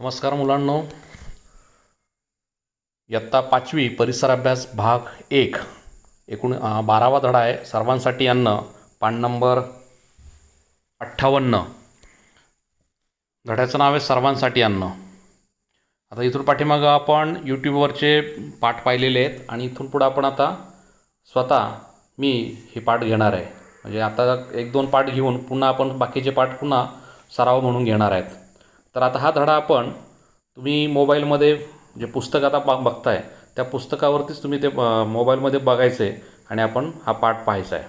नमस्कार मुलांनो. इयत्ता पाचवी परिसर अभ्यास भाग एक. एकूण बारावा धडा आहे. सर्वांसाठी अन्न पान नंबर अठ्ठावन्न. धड्याचं नाव आहे सर्वांसाठी अन्न आता इथून पाठीमागं आपण यूट्यूबवरचे पाठ पाहिलेले आहेत आणि इथून पुढं आपण आता स्वतः मी हे पाठ घेणार आहे. म्हणजे आता एक दोन पाठ घेऊन पुन्हा आपण बाकीचे पाठ पुन्हा सराव म्हणून घेणार आहेत. तर आता हा धडा आपण तुम्ही मोबाईलमध्ये जे पुस्तक आता बा बघताय त्या पुस्तकावरतीच तुम्ही ते मोबाईलमध्ये बघायचं आहे आणि आपण हा पाठ पाहायचा आहे.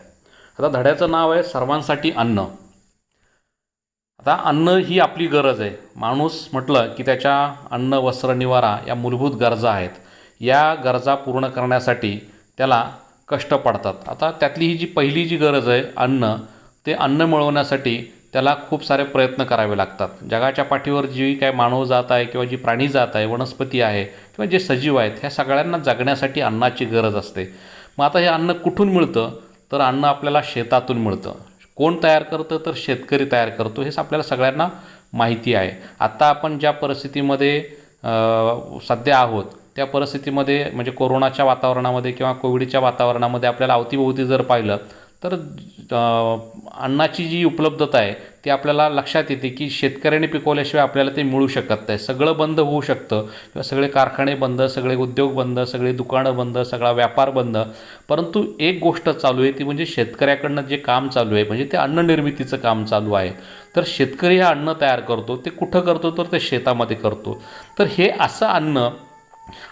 आता धड्याचं नाव आहे सर्वांसाठी अन्न. आता अन्न ही आपली गरज आहे. माणूस म्हटलं की त्याच्या अन्न वस्त्र निवारा या मूलभूत गरजा आहेत. या गरजा पूर्ण करण्यासाठी त्याला कष्ट पडतात. आता त्यातली ही जी पहिली जी गरज आहे अन्न ते अन्न मिळवण्यासाठी त्याला खूप सारे प्रयत्न करावे लागतात. जगाच्या पाठीवर जी काय मानव जात आहे किंवा जी प्राणी जात आहे वनस्पती आहे किंवा जे सजीव आहेत ह्या सगळ्यांना जगण्यासाठी अन्नाची गरज असते. मग आता हे अन्न कुठून मिळतं? तर अन्न आपल्याला शेतातून मिळतं. कोण तयार करतं? तर शेतकरी तयार करतो. हेच आपल्याला सगळ्यांना माहिती आहे. आत्ता आपण ज्या परिस्थितीमध्ये सध्या आहोत त्या परिस्थितीमध्ये म्हणजे कोरोनाच्या वातावरणामध्ये किंवा कोविडच्या वातावरणामध्ये आपल्याला अवतीभोवती जर पाहिलं तर अन्नाची जी उपलब्धता आहे ती आपल्याला लक्षात येते की शेतकऱ्याने पिकवल्याशिवाय आपल्याला ते मिळू शकत नाही. सगळं बंद होऊ शकतं. किंवा सगळे कारखाने बंद सगळे उद्योग बंद सगळे दुकानं बंद सगळा व्यापार बंद. परंतु एक गोष्ट चालू आहे ती म्हणजे शेतकऱ्याकडनं जे काम चालू आहे म्हणजे ते अन्न निर्मितीचं काम चालू आहे. तर शेतकरी हे अन्न तयार करतो ते कुठं करतो? तर ते शेतामध्ये करतो. तर हे असं अन्न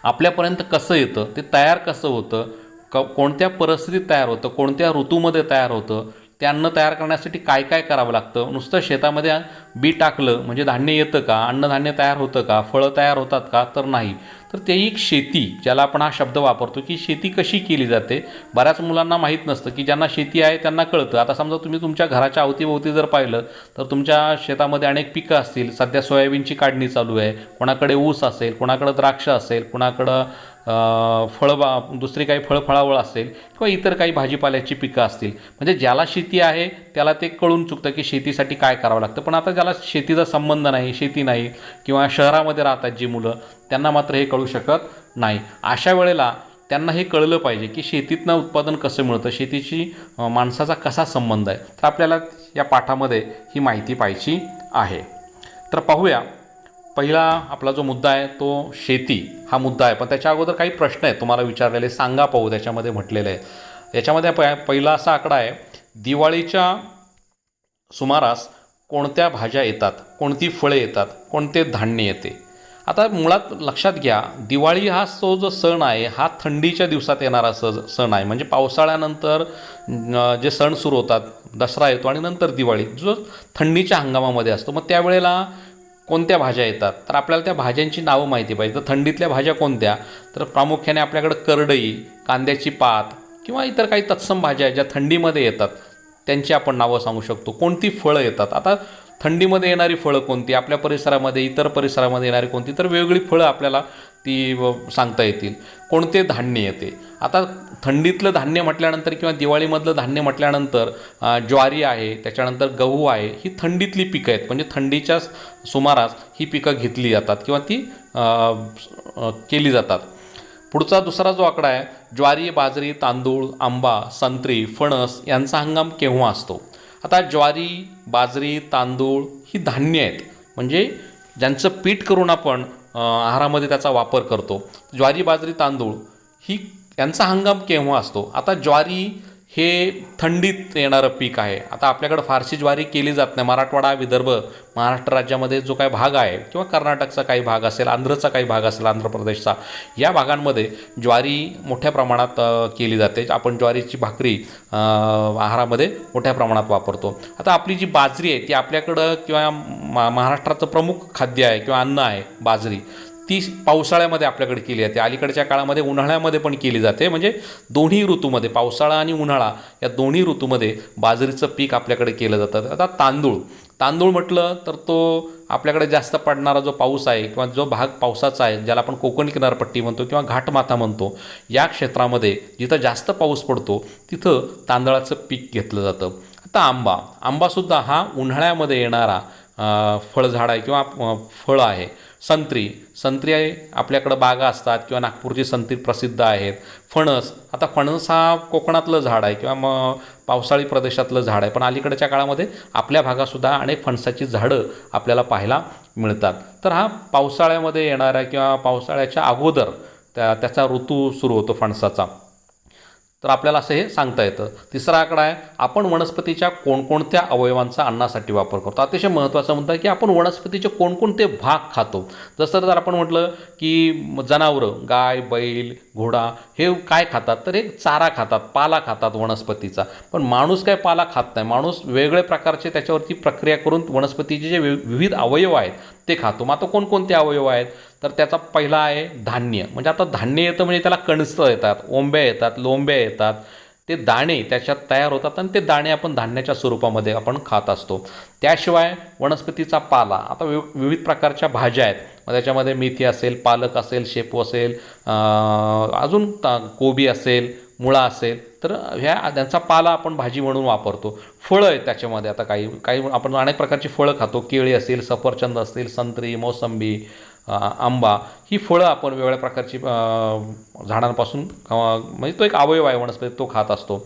आपल्यापर्यंत कसं येतं? ते तयार कसं होतं? क कोणत्या परिस्थितीत तयार होतं कोणत्या ऋतूमध्ये तयार होतं ते अन्न तयार करण्यासाठी काय काय करावं लागतं? नुसतं शेतामध्ये बी टाकलं म्हणजे धान्य येतं का अन्नधान्य तयार होतं का फळं तयार होतात का तर नाही. तर ते एक शेती ज्याला आपण हा शब्द वापरतो की शेती कशी केली जाते. बऱ्याच मुलांना माहीत नसतं की ज्यांना शेती आहे त्यांना कळतं. आता समजा तुम्ही तुमच्या घराच्या अवतीभोवती जर पाहिलं तर तुमच्या शेतामध्ये अनेक पिकं असतील. सध्या सोयाबीनची काढणी चालू आहे. कोणाकडे ऊस असेल कोणाकडं द्राक्ष असेल कोणाकडं फळबा दुसरी काही फळफळावळ असेल किंवा इतर काही भाजीपाल्याची पिकं असतील. म्हणजे ज्याला शेती आहे त्याला ते कळून चुकतं की शेतीसाठी काय करावं लागतं. पण आता ज्याला शेतीचा संबंध नाही शेती नाही किंवा शहरामध्ये राहतात जी मुलं त्यांना मात्र हे कळू शकत नाही. अशा वेळेला त्यांना हे कळलं पाहिजे की शेतीतनं उत्पादन कसं मिळतं शेतीची माणसाचा कसा संबंध आहे. तर आपल्याला या पाठामध्ये ही माहिती पाहिजे आहे. तर पाहूया पहिला आपला जो मुद्दा आहे तो शेती हा मुद्दा आहे. पण त्याच्या अगोदर काही प्रश्न आहेत. तुम्हाला विचारलेले सांगा पाहू त्याच्यामध्ये म्हटलेलं आहे याच्यामध्ये प पहिला असा आकडा आहे दिवाळीच्या सुमारास कोणत्या भाज्या येतात? कोणती फळे येतात? कोणते धान्य येते? आता मुळात लक्षात घ्या दिवाळी हा सो जो सण आहे हा थंडीच्या दिवसात येणारा स सण आहे. म्हणजे पावसाळ्यानंतर जे सण सुरू होतात दसरा येतो आणि नंतर दिवाळी. जो थंडीच्या हंगामामध्ये असतो मग त्यावेळेला कोणत्या भाज्या येतात? तर आपल्याला त्या भाज्यांची नावं माहिती पाहिजे. तर थंडीतल्या भाज्या कोणत्या? तर प्रामुख्याने आपल्याकडं करडई कांद्याची पात किंवा इतर काही तत्सम भाज्या ज्या थंडीमध्ये येतात त्यांची आपण नावं सांगू शकतो. कोणती फळं येतात? आता थंडीमध्ये येणारी फळं कोणती आपल्या परिसरामध्ये इतर परिसरामध्ये येणारी कोणती तर वेगवेगळी फळं आपल्याला ती सांगता येतील. कोणते धान्य येते? आता थंडीतलं धान्य म्हटल्यानंतर किंवा दिवाळीमधलं धान्य म्हटल्यानंतर ज्वारी आहे त्याच्यानंतर गहू आहे ही थंडीतली पिकं आहेत. म्हणजे थंडीच्या सुमारास ही पिकं घेतली जातात किंवा ती केली जातात. पुढचा दुसरा जो आकडा आहे ज्वारी बाजरी तांदूळ आंबा संत्री फणस यांचा हंगाम केव्हा असतो? आता ज्वारी बाजरी तांदूळ ही धान्य आहेत. म्हणजे ज्यांचं पीठ करून आपण आहारामध्ये त्याचा वापर करतो. ज्वारी बाजरी तांदूळ ही यांचा हंगाम केव्हा असतो? आता ज्वारी हे थंडीत येणारं पीक आहे. आता आपल्याकडं फारशी ज्वारी केली जात नाही. मराठवाडा विदर्भ महाराष्ट्र राज्यामध्ये जो काही भाग आहे किंवा कर्नाटकचा काही भाग असेल आंध्रचा काही भाग असेल आंध्र प्रदेशचा या भागांमध्ये ज्वारी मोठ्या प्रमाणात केली जाते. आपण ज्वारीची भाकरी आहारामध्ये मोठ्या प्रमाणात वापरतो. आता आपली जी बाजरी आहे ती आपल्याकडं किंवा मा महाराष्ट्राचं प्रमुख खाद्य आहे किंवा अन्न आहे बाजरी. ती पावसाळ्यामध्ये आपल्याकडे केली जाते. अलीकडच्या काळामध्ये उन्हाळ्यामध्ये पण केली जाते. म्हणजे दोन्ही ऋतूमध्ये पावसाळा आणि उन्हाळा या दोन्ही ऋतूमध्ये बाजरीचं पीक आपल्याकडे केलं जातं. आता तांदूळ. तांदूळ म्हटलं तर तो आपल्याकडे जास्त पडणारा जो पाऊस आहे किंवा जो भाग पावसाचा आहे ज्याला आपण कोकण किनारपट्टी म्हणतो किंवा घाटमाथा म्हणतो या क्षेत्रामध्ये जिथं जास्त पाऊस पडतो तिथं तांदळाचं पीक घेतलं जातं. आता आंबा. आंबासुद्धा हा उन्हाळ्यामध्ये येणारा फळझाड आहे किंवा फळ आहे. संत्री. संत्री आहे आपल्याकडं बागा असतात किंवा नागपूरची संत्री प्रसिद्ध आहेत. फणस. आता फणस हा कोकणातलं झाड आहे किंवा मग पावसाळी प्रदेशातलं झाड आहे. पण अलीकडच्या काळामध्ये आपल्या भागातसुद्धा अनेक फणसाची झाडं आपल्याला पाहायला मिळतात. तर हा पावसाळ्यामध्ये येणाऱ्या किंवा पावसाळ्याच्या अगोदर त्या त्याचा ऋतू सुरू होतो फणसाचा. तर आपल्याला असं हे सांगता येतं. तिसरा आकडा आहे आपण वनस्पतीच्या कोणकोणत्या अवयवांचा अन्नासाठी वापर करतो. अतिशय महत्त्वाचा मुद्दा आहे की आपण वनस्पतीचे कोणकोणते भाग खातो. जसं जर आपण म्हटलं की जनावरं गाय बैल घोडा हे काय खातात? तर हे चारा खातात पाला खातात वनस्पतीचा. पण माणूस काय पाला खात नाही? माणूस वेगळ्या प्रकारचे त्याच्यावरती प्रक्रिया करून वनस्पतीचे जे वि- विविध अवयव आहेत ते खातो. मग आता कोणकोणते अवयव आहेत? तर त्याचा पहिला आहे धान्य. म्हणजे आता धान्य येतं म्हणजे त्याला कणसं येतात ओंब्या येतात लोंब्या येतात. ते दाणे त्याच्यात तयार होतात आणि ते दाणे आपण धान्याच्या स्वरूपामध्ये आपण खात असतो. त्याशिवाय वनस्पतीचा पाला. आता विव विविध प्रकारच्या भाज्या आहेत. मग त्याच्यामध्ये मेथी असेल पालक असेल शेपू असेल अजून कोबी असेल मुळा असेल तर ह्या त्यांचा पाला आपण भाजी म्हणून वापरतो. फळं आहेत त्याच्यामध्ये. आता काही काही आपण अनेक प्रकारची फळं खातो. केळी असेल सफरचंद असतील संत्री मोसंबी आंबा ही फळं आपण वेगवेगळ्या प्रकारची झाडांपासून म्हणजे तो एक अवयव आहे वनस्पती तो खात असतो.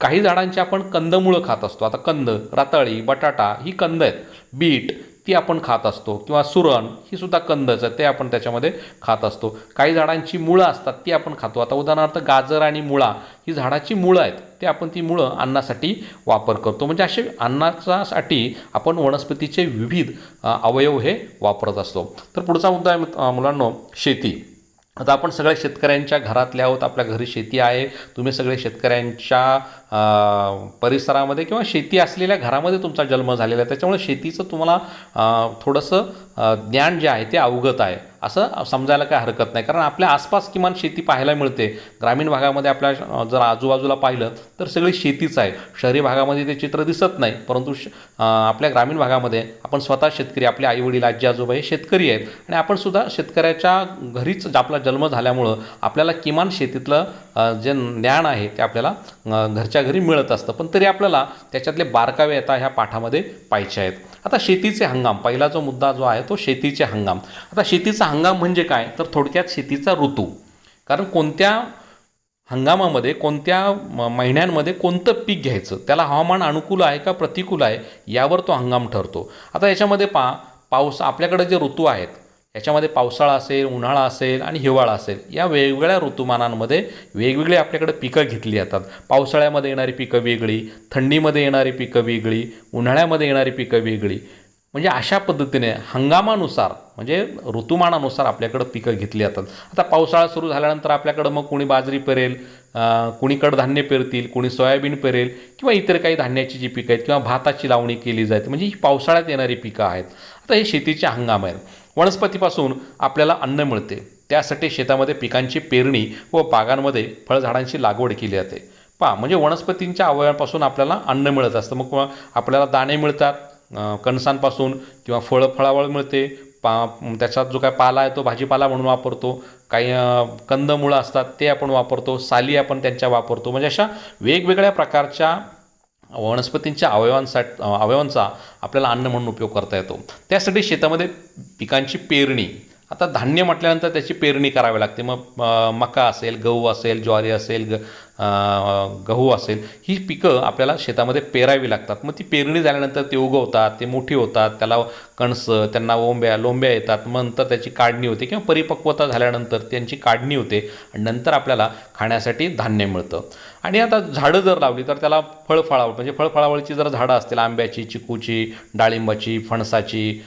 काही झाडांची आपण कंदमुळं खात असतो. आता कंद रताळी बटाटा ही कंद आहेत. बीट ती आपण खात असतो. किंवा सुरण ही सुद्धा कंदच आहे ते आपण त्याच्यामध्ये खात असतो. काही झाडांची मुळं असतात ती आपण खातो. आता उदाहरणार्थ गाजर आणि मुळा ही झाडाची मुळं आहेत ते आपण ती मुळं अन्नासाठी वापर करतो. म्हणजे असे अन्नाच्यासाठी आपण वनस्पतीचे विविध अवयव हे वापरत असतो. तर पुढचा मुद्दा आहे मुलांनो शेती. आता आपण सगळ्या शेतकऱ्यांच्या घरातले आहोत आपल्या घरी शेती आहे तुम्ही सगळे शेतकऱ्यांच्या परिसरामध्ये किंवा शेती असलेल्या घरामध्ये तुमचा जन्म झालेला आहे. त्याच्यामुळे शेतीचं तुम्हाला थोडंसं ज्ञान जे आहे ते अवगत आहे. असं समजायला काय हरकत नाही. कारण आपल्या आसपास किमान शेती पाहायला मिळते. ग्रामीण भागामध्ये आपल्या जर आजूबाजूला पाहिलं तर सगळी शेतीच आहे. शहरी भागामध्ये ते चित्र दिसत नाही. परंतु श आपल्या ग्रामीण भागामध्ये आपण स्वतः शेतकरी आपले आईवडील आजी आजोबा हे शेतकरी आहेत. आणि आपणसुद्धा शेतकऱ्याच्या घरीच आपला जन्म झाल्यामुळं आपल्याला किमान शेतीतलं जे ज्ञान आहे ते आपल्याला घरच्या घरी मिळत असतं. पण तरी आपल्याला त्याच्यातले बारकावे आता ह्या पाठामध्ये पाहिजे आहेत. आता शेतीचे हंगाम पहिला जो मुद्दा जो आहे तो शेतीचे हंगाम. आता शेतीचा हंगाम म्हणजे काय? तर थोडक्यात शेतीचा ऋतू. कारण कोणत्या हंगामामध्ये कोणत्या म- महिन्यांमध्ये कोणतं पीक घ्यायचं? त्याला हवामान अनुकूल आहे का प्रतिकूल आहे? यावर तो हंगाम ठरतो. आता याच्यामध्ये पा पाऊस आपल्याकडे जे ऋतू आहेत याच्यामध्ये पावसाळा असेल उन्हाळा असेल आणि हिवाळा असेल या वेगवेगळ्या ऋतुमानांमध्ये वेगवेगळी आपल्याकडे पिकं घेतली जातात. पावसाळ्यामध्ये येणारी पिकं वेगळी थंडीमध्ये येणारी पिकं वेगळी उन्हाळ्यामध्ये येणारी पिकं वेगळी. म्हणजे अशा पद्धतीने हंगामानुसार म्हणजे ऋतुमानानुसार आपल्याकडं पिकं घेतली जातात. आता पावसाळा सुरू झाल्यानंतर आपल्याकडं मग कोणी बाजरी पेरेल अं, कोणी कडधान्य पेरतील कोणी सोयाबीन पेरेल किंवा इतर काही धान्याची जी पिकं आहेत किंवा भाताची लावणी केली जाते. म्हणजे ही पावसाळ्यात येणारी पिकं आहेत. आता हे शेतीचे हंगाम आहेत. वनस्पतीपासून आपल्याला अन्न मिळते. त्यासाठी शेतामध्ये पिकांची पेरणी व बागांमध्ये फळझाडांची लागवड केली जाते. पहा म्हणजे वनस्पतींच्या अवयवांपासून आपल्याला अन्न मिळत असतं. मग आपल्याला दाणे मिळतात कणसांपासून किंवा फळं फळावळ मिळते. पा त्याच्यात जो काय पाला आहे तो भाजीपाला म्हणून वापरतो. काही कंदमुळं असतात ते आपण वापरतो. साली आपण त्यांच्या वापरतो. म्हणजे अशा वेगवेगळ्या प्रकारच्या वनस्पतींच्या अवयवांसाठी अवयवांचा आपल्याला अन्न म्हणून उपयोग करता येतो. त्यासाठी शेतामध्ये पिकांची पेरणी. आता धान्य म्हटल्यानंतर त्याची पेरणी करावी लागते. मग मका असेल गहू असेल ज्वारी असेल ग गहू असेल ही पिकं आपल्याला शेतामध्ये पेरावी लागतात. मग ती पेरणी झाल्यानंतर ते उगवतात ते मोठी होतात त्याला कणसं त्यांना ओंब्या लोंब्या येतात. मग नंतर त्याची काढणी होते किंवा परिपक्वता झाल्यानंतर त्यांची काढणी होते आणि नंतर आपल्याला खाण्यासाठी धान्य मिळतं. आणि आता झाडं जर लावली तर त्याला फळफळावळ म्हणजे फळफळावळीची जर झाडं असतील आंब्याची चिकूची डाळिंबाची फणसाची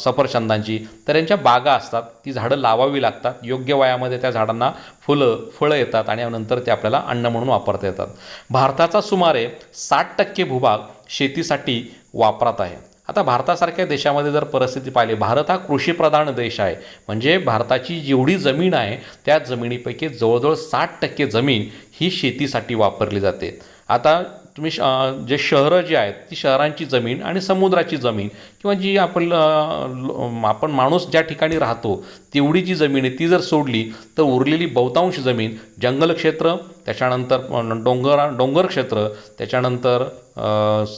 सफरचंदांची तर यांच्या बागा असतात. ती झाडं लावावी लागतात. योग्य वयामध्ये त्या झाडांना फुलं फळं येतात आणि नंतर ते आपल्याला अन्न म्हणून वापरता येतात. भारताचा सुमारे साठ टक्के भूभाग शेतीसाठी वापरात आहे. आता भारतासारख्या देशामध्ये जर परिस्थिती पाहिली भारत हा कृषीप्रधान देश आहे. म्हणजे भारताची जेवढी जमीन आहे त्या जमिनीपैकी जवळजवळ साठ टक्के जमीन ही शेतीसाठी वापरली जाते. आता तुम्ही श जे शहरं जी आहेत ती शहरांची जमीन आणि समुद्राची जमीन किंवा जी आपण लो- आपण माणूस ज्या ठिकाणी राहतो तेवढी जी जमीन आहे ती जर सोडली तर उरलेली बहुतांश जमीन जंगल क्षेत्र त्याच्यानंतर डोंगर डोंगर क्षेत्र त्याच्यानंतर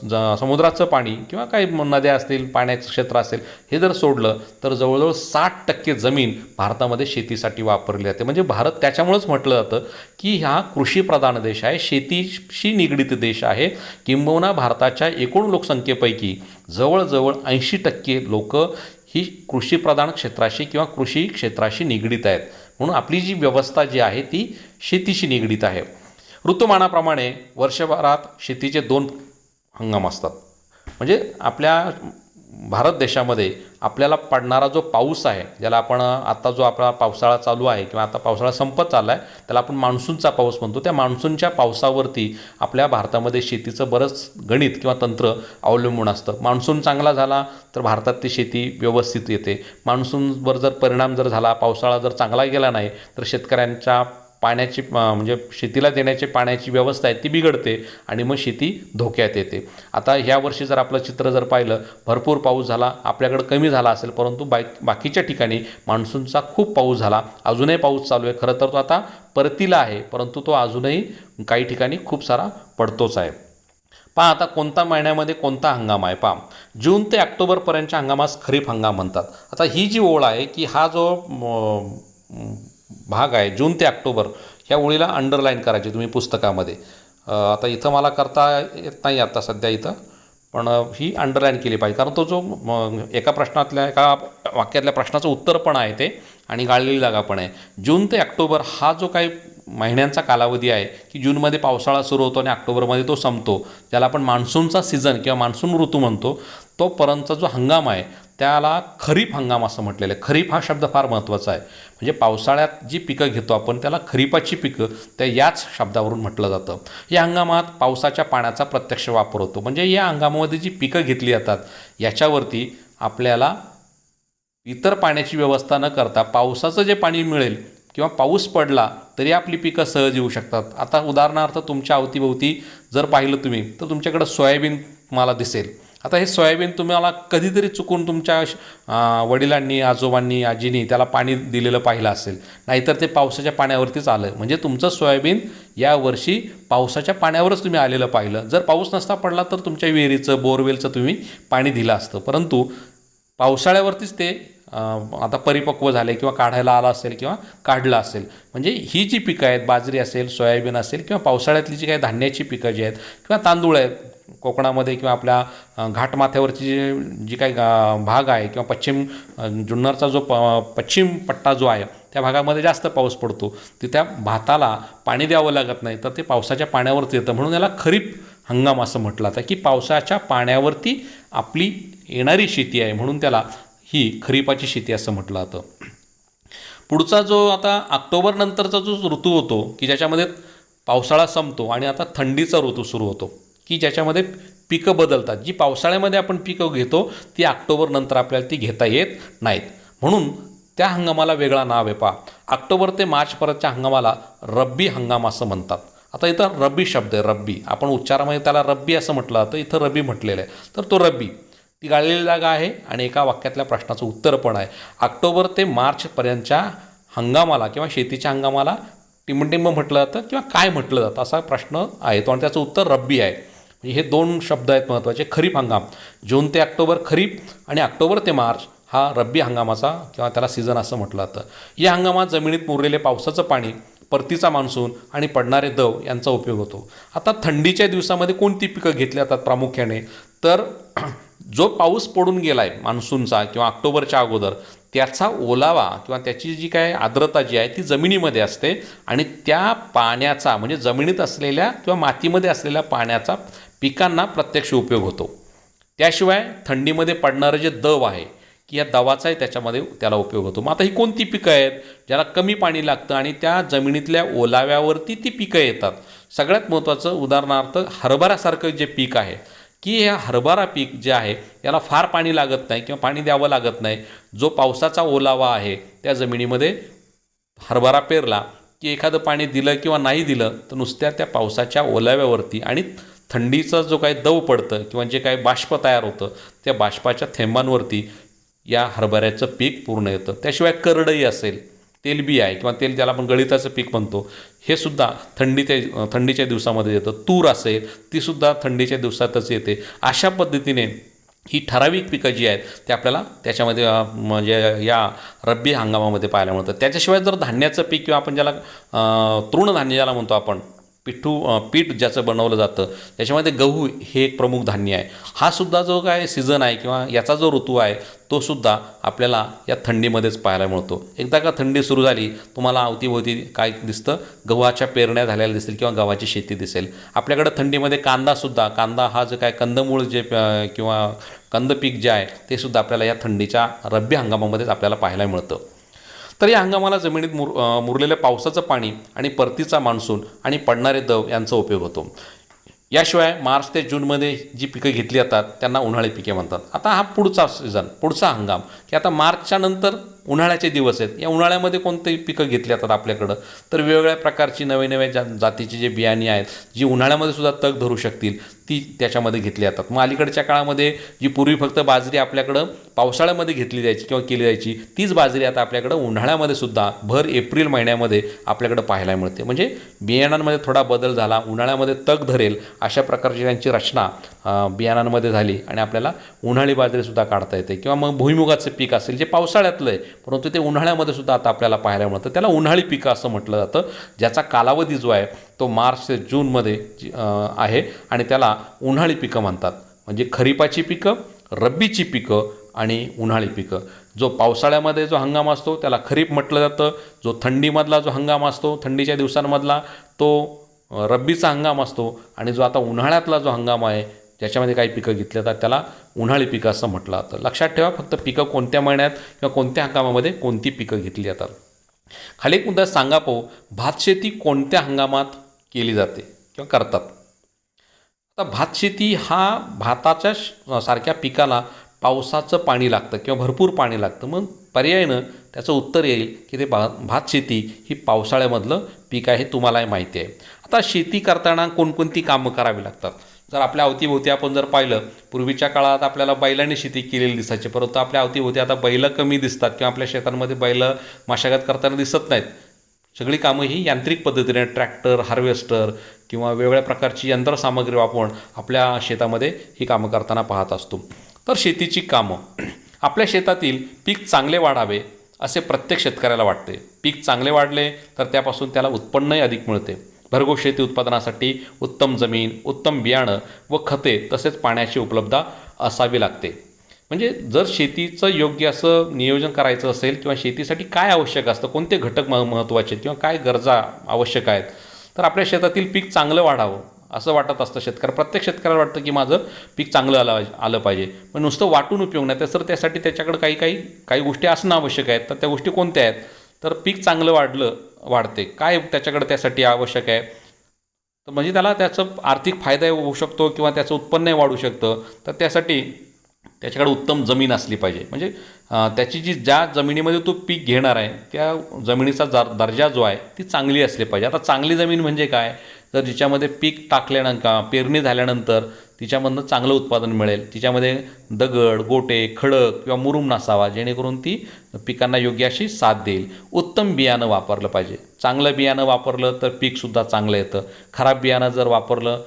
ज- समुद्राचं पाणी किंवा काही नद्या असतील पाण्याचं क्षेत्र असेल हे जर सोडलं तर जवळजवळ साठ टक्के जमीन भारतामध्ये शेतीसाठी वापरली जाते. म्हणजे भारत त्याच्यामुळंच म्हटलं जातं की हा कृषीप्रधान देश आहे शेतीशी निगडीत देश आहे. किंबहुना भारताच्या एकूण लोकसंख्येपैकी जवळजवळ ऐंशी टक्के लोक ही कृषीप्रधान क्षेत्राशी किंवा कृषी क्षेत्राशी निगडीत आहेत. म्हणून आपली जी व्यवस्था जी आहे ती शेतीशी निगडीत आहे. ऋतुमानाप्रमाणे वर्षभरात शेतीचे दोन हंगाम असतात. म्हणजे आपल्या भारत देशामध्ये आपल्याला पडणारा जो पाऊस आहे ज्याला आपण आता जो आपला पावसाळा चालू आहे किंवा आता पावसाळा संपत चालला आहे त्याला आपण मान्सूनचा पाऊस म्हणतो. त्या मान्सूनच्या पावसावरती आपल्या भारतामध्ये शेतीचं बरंच गणित किंवा तंत्र अवलंबून असतं. मान्सून चांगला झाला तर भारतात ती शेती व्यवस्थित येते. मान्सूनवर जर परिणाम जर झाला पावसाळा जर चांगला गेला नाही तर शेतकऱ्यांच्या पाण्याची म्हणजे शेतीला देण्याची पाण्याची व्यवस्था आहे ती बिघडते आणि मग शेती धोक्यात येते. आता ह्या वर्षी जर आपलं चित्र जर पाहिलं भरपूर पाऊस झाला आपल्याकडं कमी झाला असेल परंतु बाई बाकीच्या ठिकाणी मान्सूनचा खूप पाऊस झाला. अजूनही पाऊस चालू आहे. खरं तर तो आता परतीला आहे परंतु तो अजूनही काही ठिकाणी खूप सारा पडतोच आहे. पहा आता कोणता महिन्यामध्ये कोणता हंगाम आहे? पहा जून ते ऑक्टोबरपर्यंतच्या हंगामास खरीप हंगाम म्हणतात. आता ही जी ओळ आहे की हा जो म, भाग आहे जून ते ऑक्टोबर. ह्या ओळीला अंडरलाईन करायची तुम्ही पुस्तकामध्ये. आता इथं मला करता येत नाही आता सध्या इथं पण ही अंडरलाईन केली पाहिजे. कारण तो जो एका प्रश्नातल्या एका वाक्यातल्या प्रश्नाचं उत्तर पण आहे ते आणि गाळलेली जागा पण आहे. जून ते ऑक्टोबर हा जो काही महिन्यांचा कालावधी आहे की जूनमध्ये पावसाळा सुरू होतो आणि ऑक्टोबरमध्ये तो संपतो. ज्याला आपण मान्सूनचा सीझन किंवा मान्सून ऋतू म्हणतो तोपर्यंतचा जो हंगाम आहे त्याला खरीप हंगाम असं म्हटलेलं आहे. खरीप हा शब्द फार महत्त्वाचा आहे. म्हणजे पावसाळ्यात जी पिकं घेतो आपण त्याला खरीपाची पिकं त्या याच शब्दावरून म्हटलं जातं. या हंगामात पावसाच्या पाण्याचा प्रत्यक्ष वापर होतो. म्हणजे या हंगामामध्ये जी पिकं घेतली जातात याच्यावरती आपल्याला इतर पाण्याची व्यवस्था न करता पावसाचं जे पाणी मिळेल किंवा पाऊस पडला तरी आपली पिकं सहज येऊ शकतात. आता उदाहरणार्थ तुमच्या अवतीभोवती जर पाहिलं तुम्ही तर तुमच्याकडं सोयाबीन मला दिसेल. आता हे सोयाबीन तुम्हाला कधीतरी चुकून तुमच्या वडिलांनी आजोबांनी आजीनी त्याला पाणी दिलेलं पाहिलं असेल नाहीतर ते पावसाच्या पाण्यावरतीच आलं. म्हणजे तुमचं सोयाबीन यावर्षी पावसाच्या पाण्यावरच तुम्ही आलेलं पाहिलं. जर पाऊस नसता पडला तर तुमच्या विहिरीचं बोरवेलचं तुम्ही पाणी दिलं असतं. परंतु पावसाळ्यावरतीच ते आता परिपक्व झाले किंवा काढायला आला असेल किंवा काढलं असेल. म्हणजे ही जी पिकं आहेत बाजरी असेल सोयाबीन असेल किंवा पावसाळ्यातली जी काही धान्याची पिकं जी आहेत किंवा तांदूळ आहेत कोकणामध्ये किंवा आपल्या घाटमाथ्यावरची जी जी काही गा- भाग आहे किंवा पश्चिम जुन्नरचा जो प पश्चिम पट्टा जो आहे त्या भागामध्ये जास्त पाऊस पडतो. तिथल्या भाताला पाणी द्यावं लागत नाही तर ते पावसाच्या पाण्यावरती येतं. म्हणून याला खरीप हंगाम असं म्हटलं जातं की पावसाच्या पाण्यावरती आपली येणारी शेती आहे म्हणून त्याला ही खरीपाची शेती असं म्हटलं जातं. पुढचा जो आता ऑक्टोबर नंतरचा जो ऋतू होतो की ज्याच्यामध्ये पावसाळा संपतो आणि आता थंडीचा ऋतू सुरू होतो. की ज्याच्यामध्ये पिकं बदलतात. जी पावसाळ्यामध्ये आपण पिकं घेतो ती ऑक्टोबरनंतर आपल्याला ती घेता येत नाहीत. म्हणून त्या हंगामाला वेगळा नाव आहे पहा ऑक्टोबर ते मार्चपर्यंतच्या हंगामाला रब्बी हंगाम असं म्हणतात. आता इथं रब्बी शब्द आहे रब्बी. आपण उच्चारामध्ये त्याला रब्बी असं म्हटलं जातं. इथं रब्बी म्हटलेलं आहे. तर तो रब्बी. ती गाळलेली जागा आहे आणि एका वाक्यातल्या प्रश्नाचं उत्तर पण आहे. ऑक्टोबर ते मार्चपर्यंतच्या हंगामाला किंवा शेतीच्या हंगामाला टिंबटिंब म्हटलं जातं किंवा काय म्हटलं जातं असा प्रश्न आहे. तो आणि त्याचं उत्तर रब्बी आहे. म्हणजे हे दोन शब्द आहेत महत्त्वाचे. खरीप हंगाम. जून ते ऑक्टोबर खरीप आणि ऑक्टोबर ते मार्च हा रब्बी हंगामाचा किंवा त्याला सीझन असं म्हटलं जातं. या हंगामात जमिनीत मुरलेले पावसाचं पाणी परतीचा मान्सून आणि पडणारे दव यांचा उपयोग होतो. आता थंडीच्या दिवसामध्ये कोणती पिकं घेतली जातात प्रामुख्याने? तर जो पाऊस पडून गेला आहे मान्सूनचा किंवा ऑक्टोबरच्या अगोदर त्याचा ओलावा किंवा त्याची जी काय आर्द्रता जी आहे ती जमिनीमध्ये असते आणि त्या पाण्याचा म्हणजे जमिनीत असलेल्या किंवा मातीमध्ये असलेल्या पाण्याचा पिकांना प्रत्यक्ष उपयोग होतो. त्याशिवाय थंडीमध्ये पडणारं जे दव आहे की या दवाचाही त्याच्यामध्ये त्याला उपयोग होतो. मग आता ही कोणती पिकं आहेत ज्याला कमी पाणी लागतं आणि त्या जमिनीतल्या ओलाव्यावरती ती पिकं येतात? सगळ्यात महत्त्वाचं उदाहरणार्थ हरभऱ्यासारखं जे पीक आहे की हे हरभरा पीक जे आहे याला फार पाणी लागत नाही किंवा पाणी द्यावं लागत नाही. जो पावसाचा ओलावा आहे त्या जमिनीमध्ये हरभरा पेरला की एखादं पाणी दिलं किंवा नाही दिलं तर नुसत्या त्या पावसाच्या ओलाव्यावरती आणि थंडीचा जो काही दव पडतं किंवा जे काही बाष्प तयार होतं त्या बाष्पाच्या थेंबांवरती या हरभऱ्याचं पीक पूर्ण येतं. त्याशिवाय करडई असेल तेलबी आहे किंवा तेल ज्याला आपण गळिताचं पीक म्हणतो हे सुद्धा थंडीच्या थंडीच्या दिवसामध्ये येतं. तूर असेल तीसुद्धा थंडीच्या दिवसातच येते. अशा पद्धतीने ही ठराविक पिकं जी आहेत ते आपल्याला त्याच्यामध्ये म्हणजे या रब्बी हंगामामध्ये पाहायला मिळतं त्याच्याशिवाय जर धान्याचं पीक किंवा आपण ज्याला तृणधान्य ज्याला म्हणतो आपण पिठू पीठ ज्याचं बनवलं जातं त्याच्यामध्ये गहू हे एक प्रमुख धान्य आहे. हा सुद्धा जो काय सीझन आहे किंवा याचा जो ऋतू आहे तो सुद्धा आपल्याला या थंडीमध्येच पाहायला मिळतो. एकदा का थंडी सुरू झाली तुम्हाला अवतीभोवती काय दिसतं? गव्हाच्या पेरण्या झालेल्या दिसतील किंवा गव्हाची शेती दिसेल. आपल्याकडं थंडीमध्ये कांदासुद्धा कांदा हा जो काय कंदमूळ जे किंवा कंद पीक जे आहे ते सुद्धा आपल्याला या थंडीच्या रब्बी हंगामामध्येच आपल्याला पाहायला मिळतं. तर या हंगामाला जमिनीत मुर मुरलेल्या पावसाचं पाणी आणि परतीचा मान्सून आणि पडणारे दव यांचा उपयोग होतो. याशिवाय मार्च ते जूनमध्ये जी पिकं घेतली जातात त्यांना उन्हाळी पिके म्हणतात. आता हा पुढचा सीझन पुढचा हंगाम की आता मार्चच्या नंतर उन्हाळ्याचे दिवस आहेत. या उन्हाळ्यामध्ये कोणतेही पिकं घेतली जातात आपल्याकडं? तर वेगवेगळ्या प्रकारची नवे नवे जा जातीची जे बियाणी आहेत जी उन्हाळ्यामध्ये सुद्धा तग धरू शकतील ती त्याच्यामध्ये घेतली जातात. मग अलीकडच्या काळामध्ये जी पूर्वी फक्त बाजरी आपल्याकडं पावसाळ्यामध्ये घेतली जायची किंवा केली जायची तीच बाजरी आता आपल्याकडं उन्हाळ्यामध्ये सुद्धा भर एप्रिल महिन्यामध्ये आपल्याकडं पाहायला मिळते. म्हणजे बियाणांमध्ये थोडा बदल झाला उन्हाळ्यामध्ये तग धरेल अशा प्रकारची त्यांची रचना बियाणांमध्ये झाली आणि आपल्याला उन्हाळी बाजरीसुद्धा काढता येते. किंवा मग भुईमुगाचं पीक असेल जे पावसाळ्यातलं आहे परंतु ते उन्हाळ्यामध्ये सुद्धा आता आपल्याला पाहायला मिळतं. त्याला उन्हाळी पिकं असं म्हटलं जातं ज्याचा कालावधी जो आहे तो मार्च ते जूनमध्ये जी- आहे आणि त्याला उन्हाळी पिकं म्हणतात. म्हणजे खरीपाची पिकं रब्बीची पिकं आणि उन्हाळी पिकं. जो पावसाळ्यामध्ये जो हंगाम असतो त्याला खरीप म्हटलं जातं. जो थंडीमधला जो हंगाम असतो थंडीच्या दिवसांमधला तो रब्बीचा हंगाम असतो. आणि जो आता उन्हाळ्यातला जो हंगाम आहे ज्याच्यामध्ये काही पिकं घेतली जातात त्याला उन्हाळी पिकं असं म्हटलं जातं. लक्षात ठेवा फक्त पिकं कोणत्या महिन्यात किंवा कोणत्या हंगामामध्ये कोणती पिकं घेतली जातात. खाली एक मुद्दा सांगा पाहू भात शेती कोणत्या हंगामात केली जाते किंवा करतात? आता भात शेती हा भाताच्या सारख्या पिकाला पावसाचं पाणी लागतं किंवा भरपूर पाणी लागतं. मग पर्यायनं त्याचं उत्तर येईल की ते भा भात शेती ही पावसाळ्यामधलं पीक आहे हे तुम्हालाही माहिती आहे. आता शेती करताना कोणकोणती कामं करावी लागतात? जर आपल्या अवतीभोवती आपण जर पाहिलं पूर्वीच्या काळात आपल्याला बैलांनी शेती केलेली दिसायची परंतु आपल्या अवतीभोवती आता बैलं कमी दिसतात किंवा आपल्या शेतांमध्ये बैलं मशागत करताना दिसत नाहीत. सगळी कामं ही यांत्रिक पद्धतीने ट्रॅक्टर हार्वेस्टर किंवा वेगवेगळ्या प्रकारची यंत्रसामग्री वापरून आपल्या शेतामध्ये ही कामं करताना पाहत असतो. तर शेतीची कामं. आपल्या शेतातील पीक चांगले वाढावे असे प्रत्येक शेतकऱ्याला वाटते. पीक चांगले वाढले तर त्यापासून त्याला उत्पन्नही अधिक मिळते. भरघोस शेती उत्पादनासाठी उत्तम जमीन उत्तम बियाणं व खते तसेच पाण्याची उपलब्धता असावी लागते. म्हणजे जर शेतीचं योग्य असं नियोजन करायचं असेल किंवा शेतीसाठी काय आवश्यक असतं कोणते घटक म महत्त्वाचे किंवा काय गरजा आवश्यक आहेत तर आपल्या शेतातील पीक चांगलं वाढावं असं वाटत असतं शेतकऱ्या प्रत्येक शेतकऱ्याला वाटतं की माझं पीक चांगलं आलं आलं पाहिजे. पण नुसतं वाटून उपयोग नाही. तर त्यासाठी त्याच्याकडे काही काही काही गोष्टी असणं आवश्यक आहेत. तर त्या गोष्टी कोणत्या आहेत? तर पीक चांगलं वाढलं वाढते. काय त्याच्याकडे त्यासाठी आवश्यक आहे? तर म्हणजे त्याला त्याचं आर्थिक फायदा होऊ शकतो किंवा त्याचं उत्पन्नही वाढू शकतं. तर त्यासाठी त्याच्याकडे उत्तम जमीन असली पाहिजे. म्हणजे त्याची जी ज्या जमिनीमध्ये तो पीक घेणार आहे त्या जमिनीचा जा दर्जा जो आहे ती चांगली असली पाहिजे. आता चांगली जमीन म्हणजे काय? तर जिच्यामध्ये पीक टाकल्यानंतर पेरणी झाल्यानंतर तिच्यामधनं चांगलं उत्पादन मिळेल. तिच्यामध्ये दगड गोटे खडक किंवा मुरुम नसावा जेणेकरून ती पिकांना योग्य अशी साथ देईल. उत्तम बियाणं वापरलं पाहिजे. चांगलं बियाणं वापरलं तर पीकसुद्धा चांगलं येतं. खराब बियाणं जर वापरलं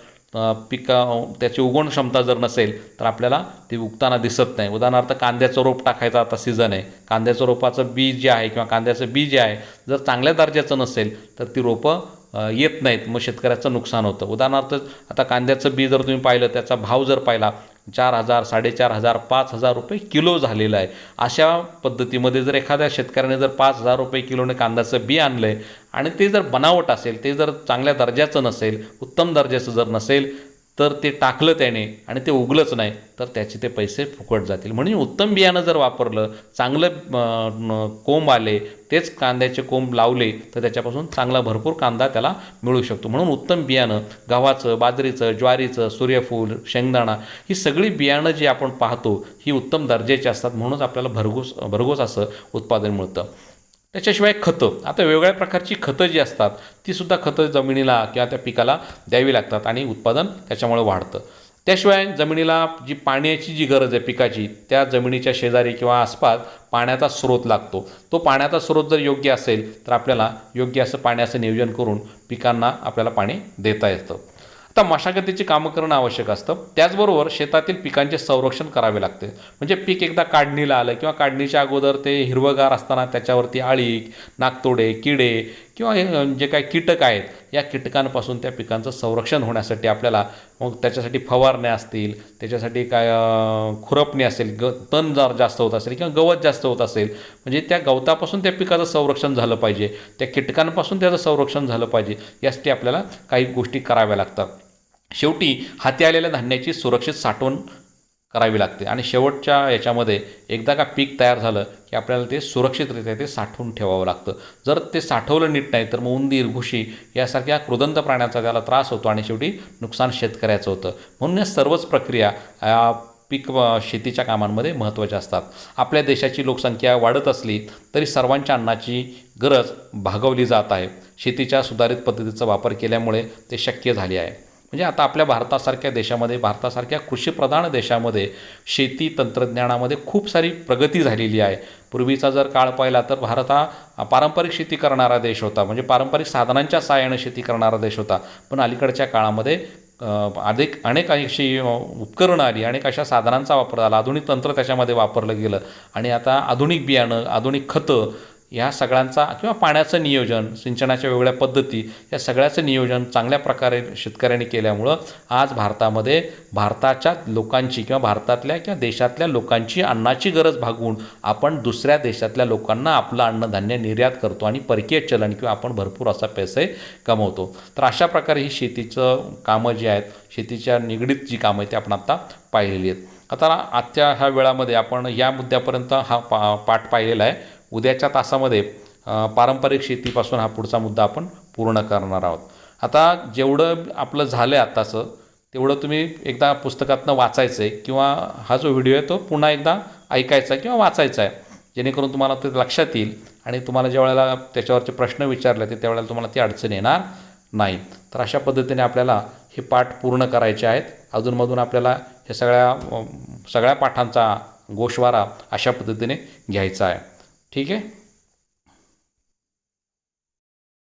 पिका त्याची उगवण क्षमता जर नसेल तर आपल्याला ते उगताना दिसत नाही. उदाहरणार्थ कांद्याचं रोप टाकायचा आता सीझन आहे. कांद्याचं रोपाचं बी जे आहे किंवा कांद्याचं बी जे आहे जर चांगल्या दर्जाचं नसेल तर ती रोपं येत नाहीत. मग शेतकऱ्याचं नुकसान होतं. उदाहरणार्थ आता कांद्याचं बी जर तुम्ही पाहिलं त्याचा भाव जर पाहिला चार हजार साडेचार हजार पाच हजार रुपये किलो झालेला आहे. अशा पद्धतीमध्ये जर एखाद्या शेतकऱ्याने जर पाच हजार रुपये किलोने कांद्याचं बी आणलं आहे आणि ते जर बनावट असेल ते जर चांगल्या दर्जाचं नसेल उत्तम दर्जाचं जर नसेल तर ते टाकलं त्याने आणि ते उगलंच नाही तर त्याचे ते पैसे फुकट जातील. म्हणून उत्तम बियाणं जर वापरलं चांगलं कोंब आले तेच कांद्याचे कोंब लावले तर त्याच्यापासून चांगला भरपूर कांदा त्याला मिळू शकतो. म्हणून उत्तम बियाणं गव्हाचं बाजरीचं ज्वारीचं सूर्यफूल शेंगदाणा ही सगळी बियाणं जी आपण पाहतो ही उत्तम दर्जाची असतात म्हणूनच आपल्याला भरघोस भरघोस असं उत्पादन मिळतं. त्याच्याशिवाय खतं आता वेगवेगळ्या प्रकारची खतं जी असतात ती सुद्धा खतं जमिनीला किंवा त्या पिकाला द्यावी लागतात आणि उत्पादन त्याच्यामुळे वाढतं. त्याशिवाय जमिनीला जी पाण्याची जी गरज आहे पिकाची त्या जमिनीच्या शेजारी किंवा आसपास पाण्याचा स्रोत लागतो. तो पाण्याचा स्रोत जर योग्य असेल तर आपल्याला योग्य असं पाण्याचं नियोजन करून पिकांना आपल्याला पाणी देता येतं. आता मशागतीची कामं करणं आवश्यक असतं. त्याचबरोबर शेतातील पिकांचे संरक्षण करावे लागते. म्हणजे पीक एकदा काढणीला आलं किंवा काढणीच्या अगोदर ते हिरवंगार असताना त्याच्यावरती आळी नागतोडे किडे किंवा हे जे काही कीटक आहेत या कीटकांपासून त्या पिकांचं संरक्षण होण्यासाठी आपल्याला मग त्याच्यासाठी फवारण्या असतील त्याच्यासाठी काय खुरपणी असेल ग तण जर जास्त होत असेल किंवा गवत जास्त होत असेल म्हणजे त्या गवतापासून त्या पिकाचं संरक्षण झालं पाहिजे. त्या कीटकांपासून त्याचं संरक्षण झालं पाहिजे यासाठी आपल्याला काही गोष्टी कराव्या लागतात. शेवटी हाती आलेल्या धान्याची सुरक्षित साठवण करावी लागते. आणि शेवटच्या याच्यामध्ये एकदा का पीक तयार झालं की आपल्याला ते सुरक्षितरित्या ते साठवून ठेवावं लागतं. जर ते साठवलं नीट नाही तर मग उंदीर घुशी यासारख्या क्रुदंत प्राण्याचा त्याला त्रास होतो आणि शेवटी नुकसान शेतकऱ्याचं होतं. म्हणून या सर्वच प्रक्रिया पीक शेतीच्या कामांमध्ये महत्त्वाच्या असतात. आपल्या देशाची लोकसंख्या वाढत असली तरी सर्वांच्या अन्नाची गरज भागवली जात आहे. शेतीच्या सुधारित पद्धतीचा वापर केल्यामुळे ते शक्य झाले आहे. म्हणजे आता आपल्या भारतासारख्या देशामध्ये भारतासारख्या कृषीप्रधान देशामध्ये शेती तंत्रज्ञानामध्ये खूप सारी प्रगती झालेली आहे. पूर्वीचा जर काळ पाहिला तर भारत हा पारंपरिक शेती करणारा देश होता. म्हणजे पारंपरिक साधनांच्या सहाय्याने शेती करणारा देश होता. पण अलीकडच्या काळामध्ये अधिक अनेक अशी उपकरणं आली अनेक अशा साधनांचा वापर झाला. आधुनिक तंत्र त्याच्यामध्ये वापरलं गेलं. आणि आता आधुनिक बियाणं आधुनिक खतं ह्या सगळ्यांचा किंवा पाण्याचं नियोजन सिंचनाच्या वेगवेगळ्या पद्धती या सगळ्याचं नियोजन चांगल्या प्रकारे शेतकऱ्यांनी केल्यामुळं आज भारतामध्ये भारताच्या लोकांची किंवा भारतातल्या किंवा देशातल्या लोकांची अन्नाची गरज भागवून आपण दुसऱ्या देशातल्या लोकांना आपलं अन्नधान्य निर्यात करतो आणि परकीय चलन किंवा आपण भरपूर असा पैसे कमवतो. तर अशा प्रकारे ही शेतीचं कामं जी आहेत शेतीच्या निगडीत जी कामं आहेत ती आपण आत्ता पाहिलेली आहेत. आता आजच्या ह्या वेळामध्ये आपण या मुद्द्यापर्यंत हा पा पाठ पाहिलेला आहे. उद्याच्या तासामध्ये पारंपरिक शेतीपासून हा पुढचा मुद्दा आपण पूर्ण करणार आहोत. आता जेवढं आपलं झालं आहे आत्ताचं तेवढं तुम्ही एकदा पुस्तकातनं वाचायचं आहे किंवा हा जो व्हिडिओ आहे तो पुन्हा एकदा ऐकायचा आहे किंवा वाचायचा आहे जेणेकरून तुम्हाला ते लक्षात येईल आणि तुम्हाला ज्या वेळेला त्याच्यावरचे प्रश्न विचारले ते त्यावेळेला तुम्हाला ती अडचण येणार नाही. तर अशा पद्धतीने आपल्याला हे पाठ पूर्ण करायचे आहेत. अजूनमधून आपल्याला हे सगळ्या सगळ्या पाठांचा गोषवारा अशा पद्धतीने घ्यायचा आहे. ठीक आहे